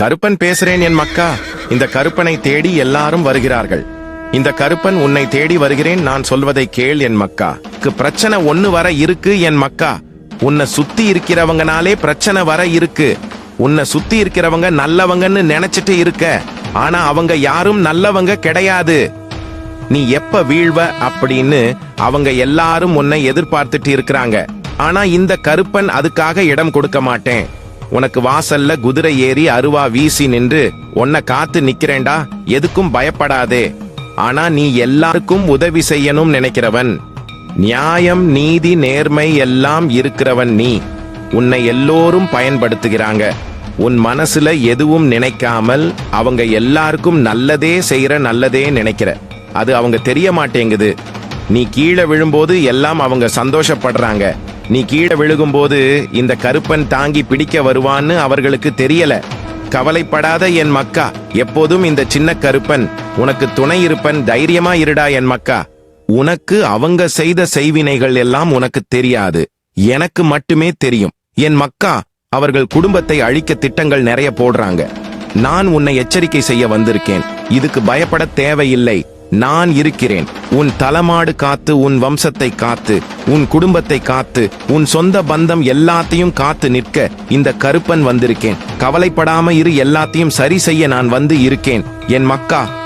கருப்பன் பேசுறேன் என் மக்கா. இந்த கருப்பனை தேடி எல்லாரும் வருகிறார்கள். இந்த கருப்பன் உன்னை தேடி வருகிறேன் நான் சொல்வதை கேள் என் மக்கா. பிரச்சனை ஒன்னு வர இருக்கு என் மக்கா. உன்னை சுத்தி இருக்கிறவங்கனாலே பிரச்சனை வர இருக்கு. உன்னை சுத்தி இருக்கிறவங்க நல்லவங்கன்னு நினைச்சிட்டு இருக்க. ஆனா அவங்க யாரும் நல்லவங்க கிடையாது. நீ எப்ப வீழ்வ அப்படின்னு அவங்க எல்லாரும் உன்னை எதிர்பார்த்துட்டு இருக்கிறாங்க. ஆனா இந்த கருப்பன் அதுக்காக இடம் கொடுக்க மாட்டேன். உனக்கு வாசல்ல குதிரை ஏறி அருவா வீசி நின்று உன்னை காத்து நிக்கிறேண்டா எதுக்கும் பயப்படாதே. ஆனா நீ எல்லாருக்கும் உதவி செய்யணும் நினைக்கிறவன். நியாயம் நீதி நேர்மை எல்லாம் இருக்கிறவன் நீ. உன்னை எல்லோரும் பயன்படுத்துகிறாங்க. உன் மனசுல எதுவும் நினைக்காமல் அவங்க எல்லாருக்கும் நல்லதே செய்யற நல்லதே நினைக்கிற. அது அவங்க தெரிய மாட்டேங்குது. நீ கீழே விழும்போது எல்லாம் அவங்க சந்தோஷப்படுறாங்க. நீ கீழே விழுகும்போது இந்த கருப்பன் தாங்கி பிடிக்க வருவான்னு அவர்களுக்கு தெரியல. கவலைப்படாத என் மக்கா எப்போதும் இந்த சின்ன கருப்பன். உனக்கு துணை இருப்பன் தைரியமா இருடா என் மக்கா. உனக்கு அவங்க செய்த செய்வினைகள் எல்லாம் உனக்கு தெரியாது. எனக்கு மட்டுமே தெரியும். என் மக்கா அவர்கள் குடும்பத்தை அழிக்க திட்டங்கள் நிறைய போடுறாங்க. நான் உன்னை எச்சரிக்கை செய்ய வந்திருக்கேன். இதுக்கு பயப்பட தேவையில்லை. நான் இருக்கிறேன். உன் தலமாடு காத்து உன் வம்சத்தை காத்து உன் குடும்பத்தை காத்து உன் சொந்த பந்தம் எல்லாத்தையும் காத்து நிற்க இந்த கருப்பன் வந்திருக்கேன். கவலைப்படாம இரு எல்லாத்தையும் சரி செய்ய நான் வந்து இருக்கேன். என் மக்கா.